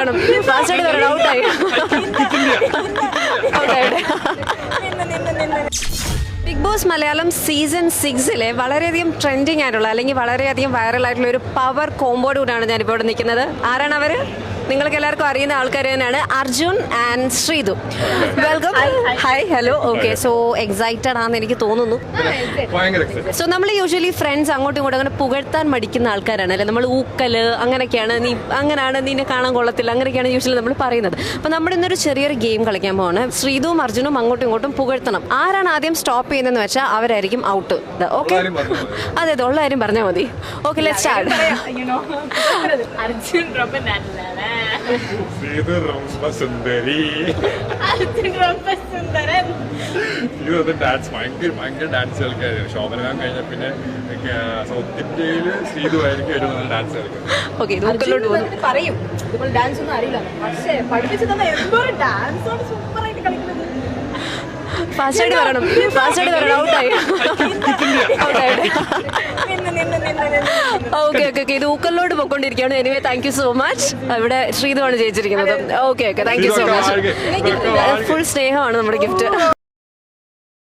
വരണം. പാസ്വേഡ് വരണം. ഔട്ടായി ബിഗ് ബോസ് മലയാളം സീസൺ സിക്സിലെ വളരെയധികം ട്രെൻഡിങ് ആയിട്ടുള്ള അല്ലെങ്കിൽ വളരെയധികം വൈറൽ ആയിട്ടുള്ള ഒരു പവർ കോമ്പോഡ് കൂടാണ് ഞാനിപ്പോൾ ഇവിടെ നിൽക്കുന്നത്. ആരാണ് അവർ നിങ്ങൾക്ക് എല്ലാവർക്കും അറിയുന്ന ആൾക്കാർ തന്നെയാണ് Arjun and Sreethu. Welcome hi hello okay so excited ആണെന്ന് എനിക്ക് തോന്നുന്നു. സോ നമ്മൾ യൂഷ്വലി ഫ്രണ്ട്സ് അങ്ങോട്ടും ഇങ്ങോട്ടും അങ്ങനെ പുകഴ്ത്താൻ മടിക്കുന്ന ആൾക്കാരാണ് അല്ലെ? നമ്മൾ ഊക്കൽ അങ്ങനെയൊക്കെയാണ്. നീ അങ്ങനെയാണ് നിന്നെ കാണാൻ കൊള്ളത്തില്ല അങ്ങനെയൊക്കെയാണ് യൂഷ്വലി നമ്മൾ പറയുന്നത്. അപ്പോൾ നമ്മൾ ഇന്നൊരു ചെറിയൊരു ഗെയിം കളിക്കാൻ പോവാണ്. ശ്രീതുവും അർജുനും അങ്ങോട്ടും ഇങ്ങോട്ടും പുകഴ്ത്തണം. ആരാണ് ആദ്യം സ്റ്റോപ്പ് ചെയ്യുന്നതെന്ന് വെച്ചാൽ അവരായിരിക്കും ഔട്ട് ഓക്കെ അതെ അതെ ഉള്ള കാര്യം പറഞ്ഞാൽ മതി ഓക്കെ ലെറ്റ് സ്റ്റാർട്ട് അർജുൻ ഇത് ரொம்ப സുന്ദരി அர்ஜுன் ரொம்ப சுந்தரன் ഇത് വന്ന് ഡാൻസ് ഭയങ്കര ഭയങ്കര ഡാൻസ് കളിക്കായിരുന്നു ശോഭനകാൻ കഴിഞ്ഞ പിന്നെ സൗത്ത് ഇന്ത്യയില് ശ്രീതുവായിരിക്കും ഏറ്റവും നല്ല ഡാൻസ് കളിക്കുന്നത് ഓക്കെ ഇത് ഊക്കലോട്ട് പോകുന്നു പറയും നമ്മൾ ഡാൻസ് ഒന്നും അറിയില്ല പക്ഷേ പഠിപ്പിച്ചു തന്നെ എന്തോ ഡാൻസ് ആണ് സൂപ്പർ ആയിട്ട് കളിക്കുന്നത് ഫാസ്റ്റ് ആയിട്ട് വരണം ഫാസ്റ്റ് ആയിട്ട് വരണം ഔട്ടായി ഓക്കെ ഓക്കെ ഓക്കെ. ഇത് ഊക്കലിലോട്ട് പോയിക്കൊണ്ടിരിക്കുകയാണ്. Anyway thank you so much ഇവിടെ ശ്രീതുമാണ് ജയിച്ചിരിക്കുന്നത്. Okay okay thank you so much full സ്നേഹമാണ് നമ്മുടെ ഗിഫ്റ്റ്